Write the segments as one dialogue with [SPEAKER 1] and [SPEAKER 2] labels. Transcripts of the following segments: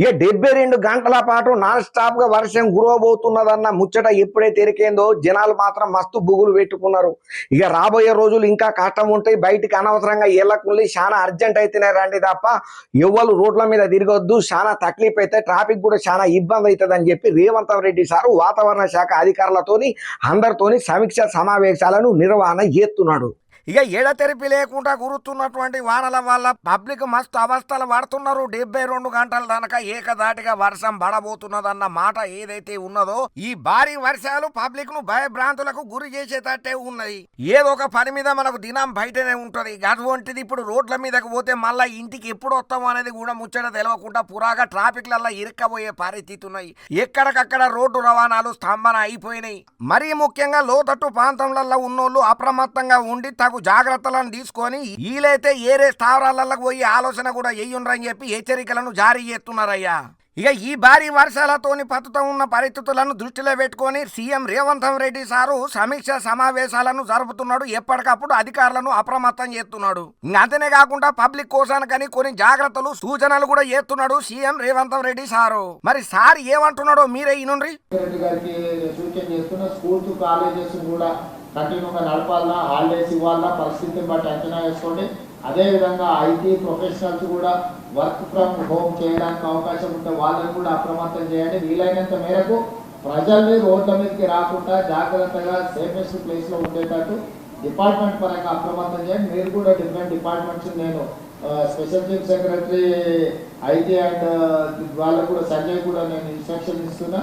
[SPEAKER 1] ఇక డెబ్బై రెండు గంటల పాటు నాన్ స్టాప్గా వర్షం గురవబోతున్నదన్న ముచ్చట ఎప్పుడైతే ఎరికేందో జనాలు మాత్రం మస్తు బుగులు పెట్టుకున్నారు. ఇక రాబోయే రోజులు ఇంకా కష్టం ఉంటాయి. బయటికి అనవసరంగా ఎల్లకుల్లి చాలా అర్జెంట్ అయితేనే రండి తప్ప ఎవ్వరు రోడ్ల మీద తిరగొద్దు. చాలా తక్లీఫ్ అయితే ట్రాఫిక్ కూడా చాలా ఇబ్బంది అవుతుంది అని చెప్పి రేవంత్ రెడ్డి సారు వాతావరణ శాఖ అధికారులతోని అందరితోని సమీక్ష సమావేశాలను నిర్వహణ చేస్తున్నాడు. ఇక ఎడతెరిపి లేకుండా గురుతున్నటువంటి వానల వల్ల పబ్లిక్ మస్తు అవస్థలు పడుతున్నారు. డెబ్బై రెండు గంటల దానక ఏకదాటిగా వర్షం పడబోతున్నదన్న మాట ఏదైతే ఉన్నదో ఈ భారీ వర్షాలు పబ్లిక్ను భయభ్రాంతులకు గురి చేసేటట్టే ఉన్నది ఏదో ఒక పని మీద మనకు దినం బయటనే ఉంటది. అటువంటిది ఇప్పుడు రోడ్ల మీదకి పోతే మళ్ళా ఇంటికి ఎప్పుడు వస్తాం అనేది కూడా ముచ్చట తెలియకుండా పురాగా ట్రాఫిక్ లల్లా ఇరుక్కబోయే పరిస్థితి ఉన్నాయి. ఎక్కడికక్కడ రోడ్డు రవాణాలు స్తంభన అయిపోయినాయి. మరీ ముఖ్యంగా లోతట్టు ప్రాంతంలలో ఉన్నోళ్ళు అప్రమత్తంగా ఉండి తగు జాగ్రత్తలను తీసుకొని వీలైతే ఏరే స్థావరాలకు పోయి ఆలోచన కూడా చెయ్యుండ్రని చెప్పి హెచ్చరికలను జారీ చేస్తున్నారయ్యా. ఇక ఈ భారీ వర్షాలతోని పతుతం ఉన్న పరిస్థితులను దృష్టిలో పెట్టుకొని సీఎం రేవంత్ రెడ్డి సారు సమీక్ష సమావేశాలను జరుపుతున్నాడు. ఎప్పటికప్పుడు అధికారులను అప్రమత్తం చేస్తున్నాడు. అంతనే కాకుండా పబ్లిక్ కోసానికని కొన్ని జాగ్రత్తలు సూచనలు కూడా చేస్తున్నాడు సీఎం రేవంత్ రెడ్డి సారు. మరి సార్ ఏమంటున్నాడో మీరే ఈనుండ్రి
[SPEAKER 2] కంటిన్యూగా నడపాలన్నా హాలిడేస్ ఇవ్వాలన్నా పరిస్థితిని బట్టి అంచనా వేసుకోండి. అదేవిధంగా ఐటీ ప్రొఫెషనల్స్ కూడా వర్క్ ఫ్రమ్ హోమ్ చేయడానికి అవకాశం ఉంటే వాళ్ళని కూడా అప్రమత్తం చేయండి. వీలైనంత మేరకు ప్రజల్ని రోడ్ల మీదకి రాకుండా జాగ్రత్తగా సేఫెస్ట్ ప్లేస్లో ఉండేటట్టు డిపార్ట్మెంట్ పరంగా అప్రమత్తం చేయండి. మీరు కూడా డిఫరెంట్ డిపార్ట్మెంట్స్ నేను special chief secretary IT and వాళ్ళకు కూడా సంజయ్ కూడా నేను ఇన్స్ట్రక్షన్ ఇస్తున్నా.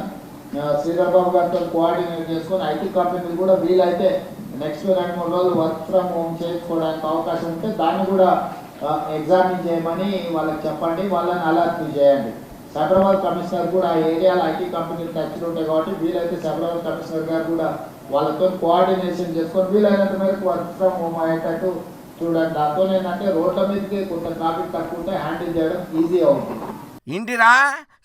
[SPEAKER 2] శ్రీరాబాబు గారితో కోఆర్డినేట్ చేసుకొని ఐటీ కంపెనీలు కూడా వీలైతే నెక్స్ట్ రెండు మూడు రోజులు వర్క్ ఫ్రమ్ హోమ్ చేసుకోవడానికి అవకాశం ఉంటే దాన్ని కూడా ఎగ్జామిన్ చేయమని వాళ్ళకి చెప్పండి వాళ్ళని అలర్ట్ చేయండి. సైబరాబాద్ కమిషనర్ కూడా ఆ ఏరియాలో ఐటీ కంపెనీలు టచ్లు ఉంటాయి కాబట్టి వీలైతే సైబరాబాద్ కమిషనర్ గారు కూడా వాళ్ళతో కోఆర్డినేషన్ చేసుకొని వీలైనంత మేరకు వర్క్ ఫ్రమ్ హోమ్ అయ్యేటట్టు చూడండి. దాంతో ఏంటంటే రోడ్ల మీదకి కొంత ట్రాఫిక్ తక్కువ ఉంటే హ్యాండిల్ చేయడం ఈజీ అవుతుంది.
[SPEAKER 1] ఇంటిరా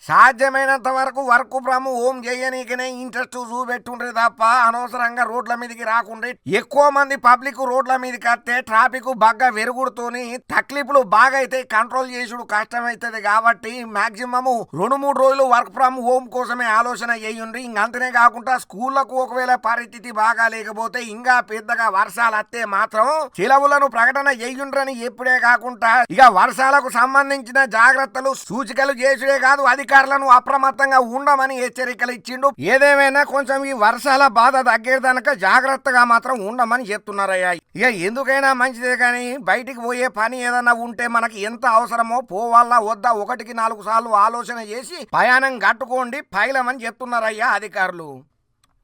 [SPEAKER 1] సాధ్యమైనంత వరకు వర్క్ ఫ్రమ్ హోమ్ చేయనీకనే ఇంట్రెస్ట్ చూపెట్టుండ్రి తప్ప అనవసరంగా రోడ్ల మీదకి రాకుండా ఎక్కువ మంది పబ్లిక్ రోడ్ల మీదకి వస్తే ట్రాఫిక్ బాగా వెరుగుడుతోని తక్లీఫ్లు బాగా అయితే కంట్రోల్ చేసుడు కష్టమవుతుంది కాబట్టి మాక్సిమము రెండు మూడు రోజులు వర్క్ ఫ్రమ్ హోమ్ కోసమే ఆలోచన చేయండి ఇంకంతనే కాకుండా స్కూళ్ళకు ఒకవేళ పరిస్థితి బాగా లేకపోతే ఇంకా పెద్దగా వర్షాలు వస్తే మాత్రం సెలవులను ప్రకటన చేయుండ్రని ఎప్పుడే కాకుండా ఇక వర్షాలకు సంబంధించిన జాగ్రత్తలు సూచికలు చేసుడే కాదు అధికారులను అప్రమత్తంగా ఉండమని హెచ్చరికలు ఇచ్చిండు. ఏదేమైనా కొంచెం ఈ వర్షాల బాధ తగ్గేదనక జాగ్రత్తగా మాత్రం ఉండమని చెప్తున్నారయ్యా. ఇక ఎందుకైనా మంచిదే కానీ బయటికి పోయే పని ఏదన్నా ఉంటే మనకి ఎంత అవసరమో పోవాలా వద్దా ఒకటికి నాలుగు సార్లు ఆలోచన చేసి ప్రయాణం కట్టుకోండి పైలమని చెప్తున్నారయ్యా అధికారులు.